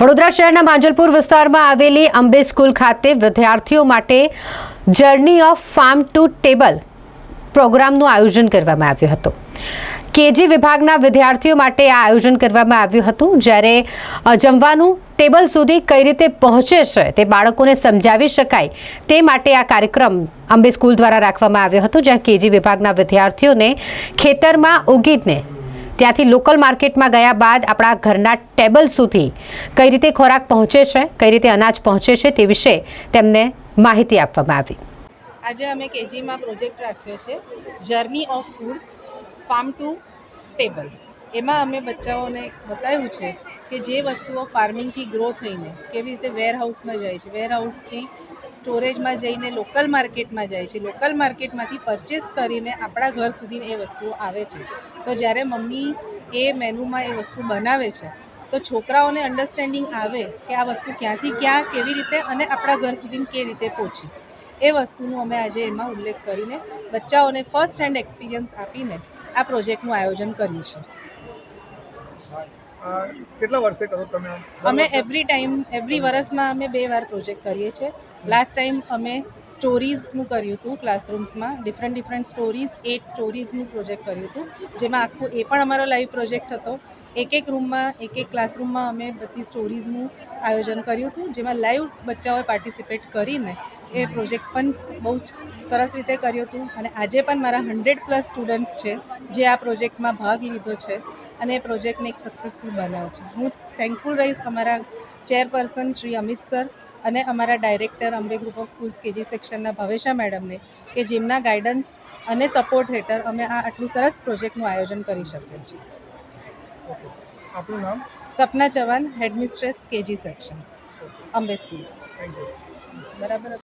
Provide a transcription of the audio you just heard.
વડોદરા શહેરના માંજલપુર વિસ્તારમાં આવેલી અંબે સ્કૂલ ખાતે વિદ્યાર્થીઓ માટે journey of farm to table પ્રોગ્રામનું આયોજન કરવામાં આવ્યું હતું. કેજી વિભાગના વિદ્યાર્થીઓ માટે આ આયોજન કરવામાં આવ્યું હતું, જ્યારે જમવાનું ટેબલ સુધી કઈ રીતે પહોંચે છે તે બાળકોને સમજાવી શકાય તે માટે આ કાર્યક્રમ અંબે સ્કૂલ દ્વારા રાખવામાં આવ્યો હતો, જ્યાં કેજી વિભાગના વિદ્યાર્થીઓને ખેતરમાં ઉગીને ત્યાંથી લોકલ માર્કેટમાં ગયા બાદ આપણા ઘરના ટેબલ સુધી કઈ રીતે ખોરાક પહોંચે છે, કઈ રીતે અનાજ પહોંચે છે તે વિશે તેમને માહિતી આપવામાં આવી. આજે અમે કેજીમાં પ્રોજેક્ટ રાખ્યો છે, journey of food, farm to table. એમાં અમે બચ્ચાઓને બતાવ્યું છે કે જે વસ્તુઓ ફાર્મિંગથી ગ્રો થઈને કેવી રીતે વેરહાઉસમાં જાય છે વેરહાઉસથી સ્ટોરેજમાં જઈને લોકલ માર્કેટમાં જાય છે લોકલ માર્કેટમાંથી પરચેસ કરીને આપણા ઘર સુધી એ વસ્તુઓ આવે છે. તો જ્યારે મમ્મી એ મેનુમાં એ વસ્તુ બનાવે છે, તો છોકરાઓને અન્ડરસ્ટેન્ડિંગ આવે કે આ વસ્તુ ક્યાંથી ક્યાં, કેવી રીતે અને આપણા ઘર સુધી કેવી રીતે પહોંચી. એ વસ્તુનું અમે આજે એમાં ઉલ્લેખ કરીને બચ્ચાઓને ફર્સ્ટ હેન્ડ એક્સપિરિયન્સ આપીને આ પ્રોજેક્ટનું આયોજન કર્યું છે. કેટલા વર્ષે કરો તમે અમે એવરી ટાઈમ એવરી વર્ષમાં અમે બે વાર પ્રોજેક્ટ કરીએ છીએ. લાસ્ટ ટાઈમ અમે સ્ટોરીઝનું કર્યું હતું ક્લાસરૂમ્સમાં ડિફરન્ટ ડિફરન્ટ સ્ટોરીઝ એટ સ્ટોરીઝનું પ્રોજેક્ટ કર્યું હતું. જેમાં આખું એ પણ અમારો લાઈવ પ્રોજેક્ટ હતો. એક એક રૂમમાં એક એક ક્લાસરૂમમાં અમે બધી સ્ટોરીઝનું આયોજન કર્યું હતું, જેમાં લાઈવ બચ્ચાઓએ પાર્ટિસિપેટ કરીને એ પ્રોજેક્ટ પણ બહુ જ સરસ રીતે કર્યું હતું. અને આજે પણ મારા હંડ્રેડ પ્લસ સ્ટુડન્ટ્સ છે, જે આ પ્રોજેક્ટમાં ભાગ લીધો છે અને એ પ્રોજેક્ટને એક સક્સેસફુલ બનાવ્યો છે. હું થેન્કફુલ રહીશ અમારા ચેરપર્સન શ્રી અમિત સર અને અમારા director Ambe group of schools KG સેક્શનના Bhavesha મેડમને કે જેમના ગાઈડન્સ અને સપોર્ટ હેઠળ અમે આ આટલું સરસ પ્રોજેક્ટનું આયોજન કરી શકીએ છીએ. આપનું નામ? Sapna Chavan headmistress KG section Ambe school thank you બરાબર?